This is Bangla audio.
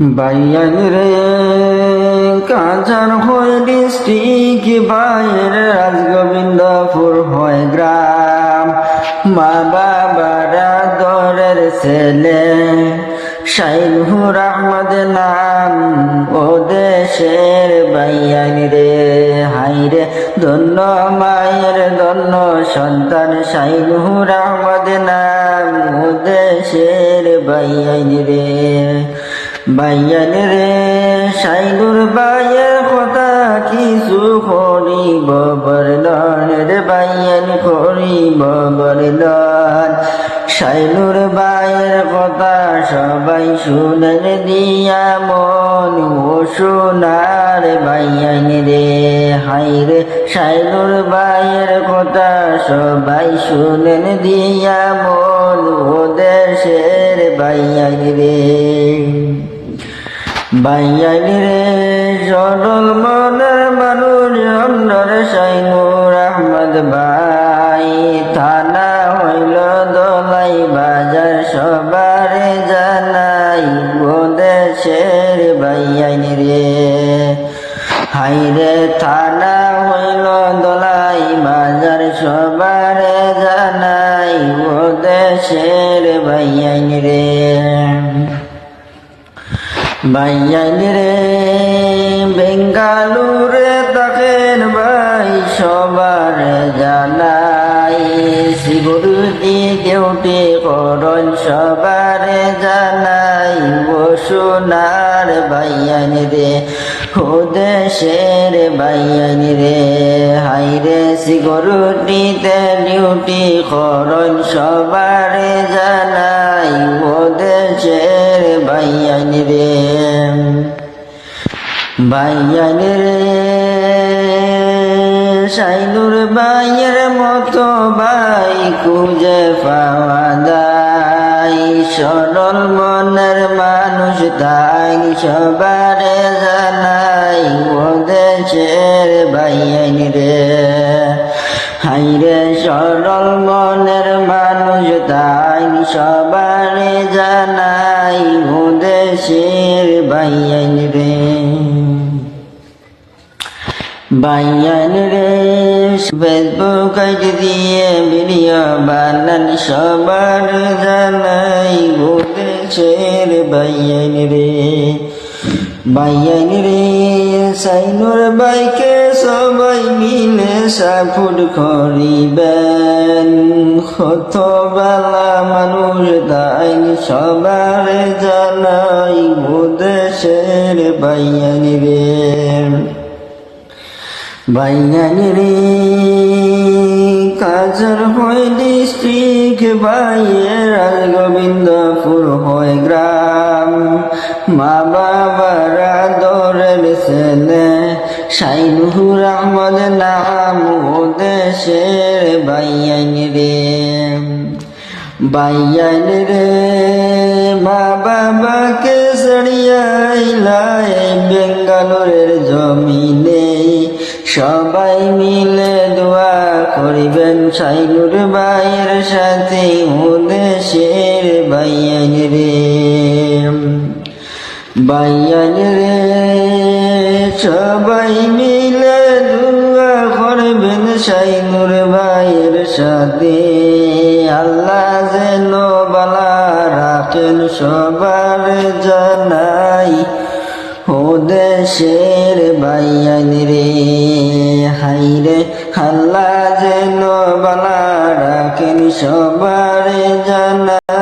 বাইয়ান রে কাজার হয় ডিস্ট্রিক্ট বাইর রাজগোবিন্দপুর হয় গ্রাম। মা বাবারা দরের ছেলে শাইনুর আহমদ নাম, ও দেশের বাইয়ান রে। হাইরে ধন্য মায়ের ধন্য সন্তান শাইনুর আহমদ নাম, ও দেশের বাইয়ান রে। বাইয়ান রে শাইনুর বাইয়ের কথা কিছু করিব বর্ণন রে বাইয়ান করিব বর্ণন শাইনুর বাইয়ের কথা সবাই শুনেন, দিয়া মন ও সোনার বাইয়ান রে হাই রে শাইনুর বাইয়ের কথা সবাই শুনেন, দিয়া মন ও দেশের বাইয়ান রে বাইয়ান রে সরল মনের মানুষ অন্যর সাইনুর আহমদ ভাই। থানা হইল দলাই বাজার, সবারে জানাই দেশের বাইয়ান রে। হাইরে থানা হইল দলাই বাজার, সবারে জানাই দেশের বাইয়ান রে। বাইয়ান রে বেঙ্গালুরে তাকেন ভাই, সবার জানাই সিগুরুদি দেউটি করণ সবার জানাই বসুনার সোনার রে দেশের বাইয়ান রে হাই রে সিগুরুটিতে ডিউটি করণ সবার জানাই ও দেশের বাইয়ান রে। বাইয়ান রে সাইনুর বাইয়ের মতো বাই খুঁজে পাওয়া যায়। সরল মনের মানুষ তাই সবারে রে। হাইরে সরল মনের মানুষ, তাই সবারে জানাই ও দেশের বাইয়ান রে। বাইয়ান রে, ফেসবুক দিয়ে ভিডিও বানান, সবার জানাই ও দেশের বাইয়ান রে। বাইয়ান রে সাইনুর বাইকে সবাই মিলে সাফুট করিবেন। কত বেলা মানুষ তাই সবার জানাই দেশের বাইয়ান রে বাইয়ান রে কাজর হয় ডিস্ট্রিক্ট, বাইয়ের গোবিন্দপুর হয় গ্রাম। মা বাবারা শাইনুর আহমদ নাম দেশের বাইয়ান রে। বাইয়ান রে, মা বাবাকে সড়িয়াইলাই বেঙ্গালোরের জমিনে। সবাই মিলে দোয়া করিবেন সাইনুর বাইয়ের সাথে ও দেশের বাইয়ান রে। বাইয়ান সবাই মিলে দোয়া করবেন সাইনুর ভাইয়ের সাথে। আল্লাহ যেন বালা রাখেন সবার জানাই। ও দেশের বাইয়ান রে হাইরে আল্লাহ যেন বালা রাখেন সবার জানাই।